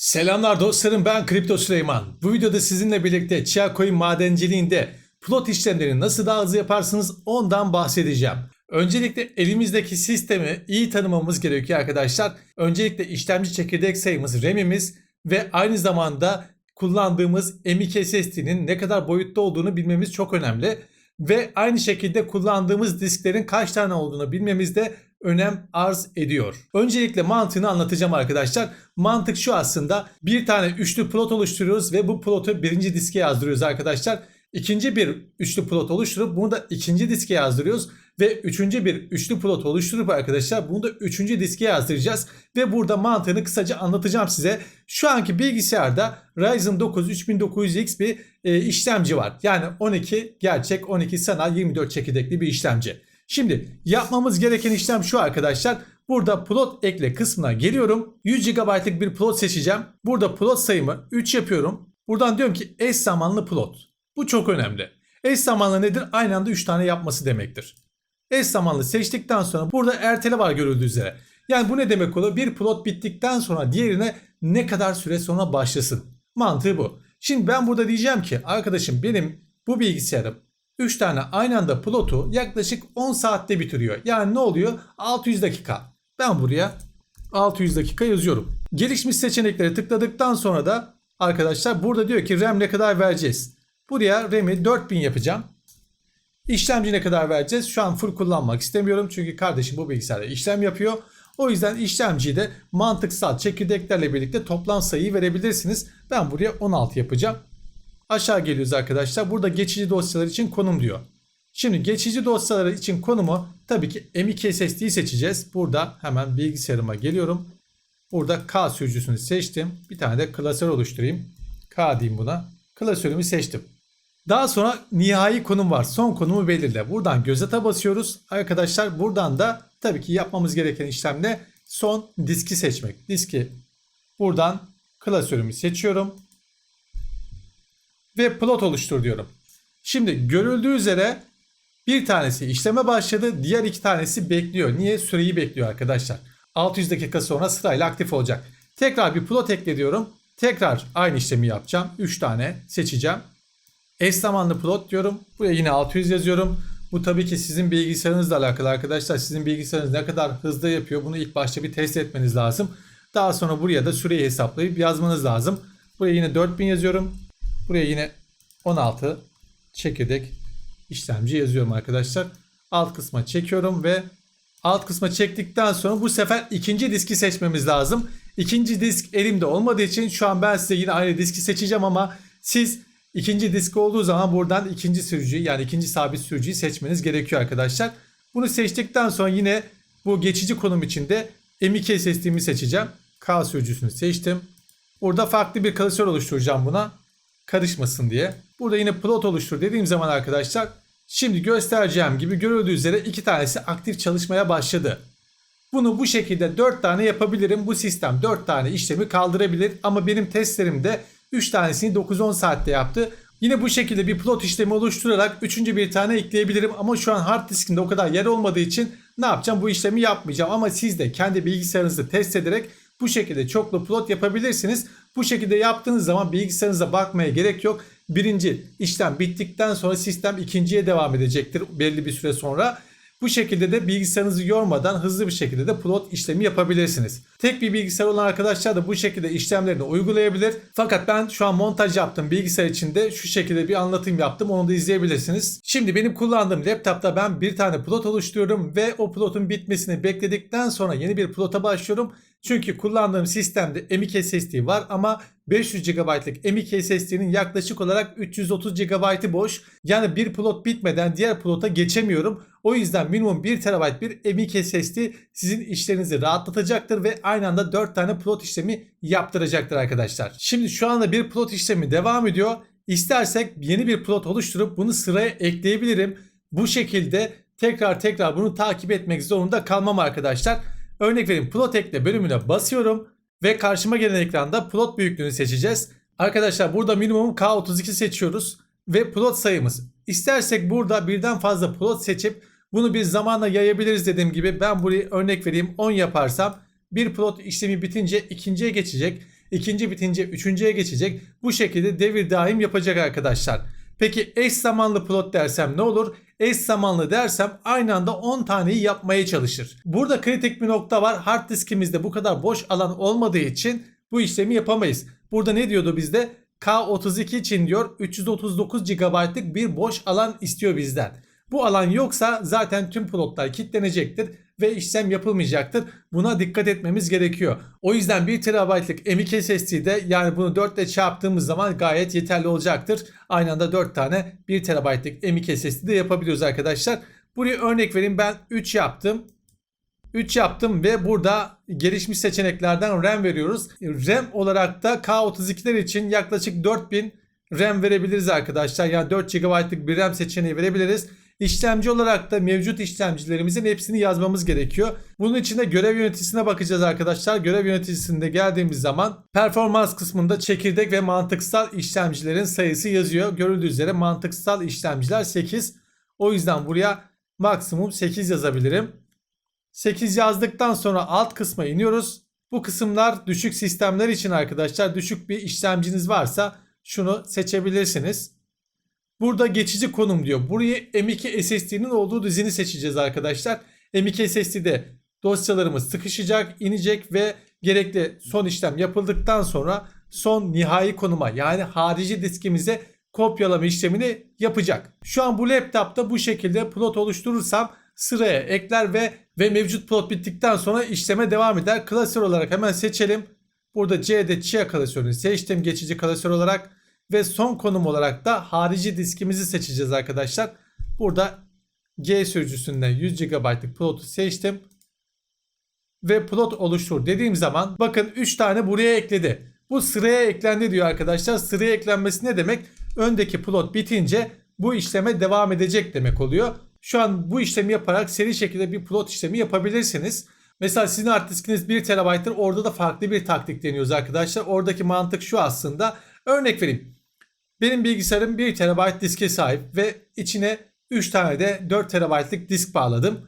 Selamlar dostlarım ben Kripto Süleyman. Bu videoda sizinle birlikte Chia Coin madenciliğinde plot işlemlerini nasıl daha hızlı yaparsınız ondan bahsedeceğim. Öncelikle elimizdeki sistemi iyi tanımamız gerekiyor arkadaşlar. Öncelikle işlemci çekirdek sayımız RAM'imiz ve aynı zamanda kullandığımız M.2 SSD'nin ne kadar boyutta olduğunu bilmemiz çok önemli. Ve aynı şekilde kullandığımız disklerin kaç tane olduğunu bilmemiz de önem arz ediyor. Öncelikle mantığını anlatacağım arkadaşlar. Mantık şu aslında bir tane üçlü plot oluşturuyoruz ve bu plotu birinci diske yazdırıyoruz arkadaşlar. İkinci bir üçlü plot oluşturup bunu da ikinci diske yazdırıyoruz ve üçüncü bir üçlü plot oluşturup arkadaşlar bunu da üçüncü diske yazdıracağız ve burada mantığını kısaca anlatacağım size. Şu anki bilgisayarda Ryzen 9 3900X bir e, işlemci var. Yani 12 gerçek 12 sanal 24 çekirdekli bir işlemci. Şimdi yapmamız gereken işlem şu arkadaşlar. Burada plot ekle kısmına geliyorum. 100 GB'lık bir plot seçeceğim. Burada plot sayımı 3 yapıyorum. Buradan diyorum ki eş zamanlı plot. Bu çok önemli. Eş zamanlı nedir? Aynı anda 3 tane yapması demektir. Eş zamanlı seçtikten sonra burada ertele var görüldüğü üzere. Yani bu ne demek oluyor? Bir plot bittikten sonra diğerine ne kadar süre sonra başlasın. Mantığı bu. Şimdi ben burada diyeceğim ki arkadaşım benim bu bilgisayarım 3 tane aynı anda plotu yaklaşık 10 saatte bitiriyor. Yani ne oluyor? 600 dakika. Ben buraya 600 dakika yazıyorum. Gelişmiş seçeneklere tıkladıktan sonra da arkadaşlar burada diyor ki RAM ne kadar vereceğiz. Buraya RAM'i 4000 yapacağım. İşlemci ne kadar vereceğiz? Şu an full kullanmak istemiyorum. Çünkü kardeşim bu bilgisayarda işlem yapıyor. O yüzden işlemciyi de mantıksal çekirdeklerle birlikte toplam sayıyı verebilirsiniz. Ben buraya 16 yapacağım. Aşağı geliyoruz arkadaşlar. Burada geçici dosyalar için konum diyor. Şimdi geçici dosyalar için konumu tabii ki M.2 SSD'yi seçeceğiz. Burada hemen bilgisayarıma geliyorum. Burada K sürücüsünü seçtim. Bir tane de klasör oluşturayım. K diyeyim buna. Klasörümü seçtim. Daha sonra nihai konum var. Son konumu belirle. Buradan gözete basıyoruz. Arkadaşlar buradan da tabii ki yapmamız gereken işlem ne? Son diski seçmek. Diski buradan klasörümü seçiyorum ve plot oluştur diyorum. Şimdi görüldüğü üzere bir tanesi işleme başladı, diğer iki tanesi bekliyor. Niye? Süreyi bekliyor arkadaşlar. 600 dakika sonra sırayla aktif olacak. Tekrar bir plot ekle diyorum. Tekrar aynı işlemi yapacağım. 3 tane seçeceğim. Eş zamanlı plot diyorum. Buraya yine 600 yazıyorum. Bu tabii ki sizin bilgisayarınızla alakalı arkadaşlar. Sizin bilgisayarınız ne kadar hızlı yapıyor bunu ilk başta bir test etmeniz lazım. Daha sonra buraya da süreyi hesaplayıp yazmanız lazım. Buraya yine 4000 yazıyorum. Buraya yine 16 çekirdek işlemci yazıyorum arkadaşlar. Alt kısma çekiyorum ve alt kısma çektikten sonra bu sefer ikinci diski seçmemiz lazım. İkinci disk elimde olmadığı için şu an ben size yine aynı diski seçeceğim ama siz ikinci disk olduğu zaman buradan ikinci sürücüyü yani ikinci sabit sürücüyü seçmeniz gerekiyor arkadaşlar. Bunu seçtikten sonra yine bu geçici konum içinde M.2 SSD'mi seçeceğim. K sürücüsünü seçtim. Burada farklı bir klasör oluşturacağım buna karışmasın diye. Burada yine plot oluştur dediğim zaman arkadaşlar şimdi göstereceğim gibi görüldüğü üzere iki tanesi aktif çalışmaya başladı. Bunu bu şekilde 4 tane yapabilirim. Bu sistem 4 tane işlemi kaldırabilir ama benim testlerimde 3 tanesini 9-10 saatte yaptı. Yine bu şekilde bir plot işlemi oluşturarak üçüncü bir tane ekleyebilirim ama şu an hard diskinde o kadar yer olmadığı için ne yapacağım bu işlemi yapmayacağım ama siz de kendi bilgisayarınızı test ederek bu şekilde çoklu plot yapabilirsiniz. Bu şekilde yaptığınız zaman bilgisayarınıza bakmaya gerek yok. Birinci işlem bittikten sonra sistem ikinciye devam edecektir belli bir süre sonra. Bu şekilde de bilgisayarınızı yormadan hızlı bir şekilde de plot işlemi yapabilirsiniz. Tek bir bilgisayar olan arkadaşlar da bu şekilde işlemlerini uygulayabilir. Fakat ben şu an montaj yaptım bilgisayar içinde şu şekilde bir anlatım yaptım onu da izleyebilirsiniz. Şimdi benim kullandığım laptopta ben bir tane plot oluşturuyorum ve o plotun bitmesini bekledikten sonra yeni bir plota başlıyorum. Çünkü kullandığım sistemde M.2 SSD var ama 500 GB'lık M.2 SSD'nin yaklaşık olarak 330 GB'ı boş. Yani bir plot bitmeden diğer plota geçemiyorum. O yüzden minimum 1 TB bir M.2 SSD sizin işlerinizi rahatlatacaktır ve aynı anda 4 tane plot işlemi yaptıracaktır arkadaşlar. Şimdi şu anda bir plot işlemi devam ediyor. İstersek yeni bir plot oluşturup bunu sıraya ekleyebilirim. Bu şekilde tekrar tekrar bunu takip etmek zorunda kalmam arkadaşlar. Örnek vereyim plot ekle bölümüne basıyorum ve karşıma gelen ekranda plot büyüklüğünü seçeceğiz. Arkadaşlar burada minimum K32 seçiyoruz ve plot sayımız. İstersek burada birden fazla plot seçip bunu bir zamanla yayabiliriz dediğim gibi ben burayı örnek vereyim 10 yaparsam bir plot işlemi bitince ikinciye geçecek. ikinci bitince üçüncüye geçecek. Bu şekilde devir daim yapacak arkadaşlar. Peki eş zamanlı plot dersem ne olur? Eş zamanlı dersem aynı anda 10 taneyi yapmaya çalışır. Burada kritik bir nokta var. Hard diskimizde bu kadar boş alan olmadığı için bu işlemi yapamayız. Burada ne diyordu bizde? K32 için diyor 339 GB'lık bir boş alan istiyor bizden. Bu alan yoksa zaten tüm plotlar kilitlenecektir ve işlem yapılmayacaktır. Buna dikkat etmemiz gerekiyor. O yüzden 1 TB'lık M.2 SSD'de yani bunu 4 ile çarptığımız zaman gayet yeterli olacaktır. Aynı anda 4 tane 1 TB'lık M.2 SSD'de yapabiliyoruz arkadaşlar. Buraya örnek vereyim ben 3 yaptım. 3 yaptım ve burada gelişmiş seçeneklerden RAM veriyoruz. RAM olarak da K32'ler için yaklaşık 4000 RAM verebiliriz arkadaşlar. Yani 4 GB'lık bir RAM seçeneği verebiliriz. İşlemci olarak da mevcut işlemcilerimizin hepsini yazmamız gerekiyor. Bunun için de görev yöneticisine bakacağız arkadaşlar. Görev yöneticisinde geldiğimiz zaman performans kısmında çekirdek ve mantıksal işlemcilerin sayısı yazıyor. Görüldüğü üzere mantıksal işlemciler 8. O yüzden buraya maksimum 8 yazabilirim. 8 yazdıktan sonra alt kısma iniyoruz. Bu kısımlar düşük sistemler için arkadaşlar. Düşük bir işlemciniz varsa şunu seçebilirsiniz. Burada geçici konum diyor. Buraya M2 SSD'nin olduğu dizini seçeceğiz arkadaşlar. M2 SSD'de dosyalarımız sıkışacak, inecek ve gerekli son işlem yapıldıktan sonra son nihai konuma yani harici diskimize kopyalama işlemini yapacak. Şu an bu laptopta bu şekilde plot oluşturursam sıraya ekler ve ve mevcut plot bittikten sonra işleme devam eder. Klasör olarak hemen seçelim. Burada C'de Chia klasörünü seçtim geçici klasör olarak ve son konum olarak da harici diskimizi seçeceğiz arkadaşlar. Burada G sürücüsünden 100 GB'lık plotu seçtim. Ve plot oluştur dediğim zaman bakın 3 tane buraya ekledi. Bu sıraya eklendi diyor arkadaşlar. Sıraya eklenmesi ne demek? Öndeki plot bitince bu işleme devam edecek demek oluyor. Şu an bu işlemi yaparak seri şekilde bir plot işlemi yapabilirsiniz. Mesela sizin hard diskiniz 1 TB'tır. Orada da farklı bir taktik deniyoruz arkadaşlar. Oradaki mantık şu aslında. Örnek vereyim. Benim bilgisayarım 1 TB diske sahip ve içine 3 tane de 4 TB'lık disk bağladım.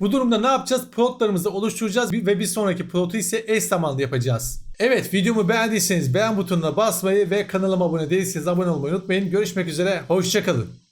Bu durumda ne yapacağız? Plotlarımızı oluşturacağız ve bir sonraki plotu ise eş zamanlı yapacağız. Evet videomu beğendiyseniz beğen butonuna basmayı ve kanalıma abone değilseniz abone olmayı unutmayın. Görüşmek üzere, hoşçakalın.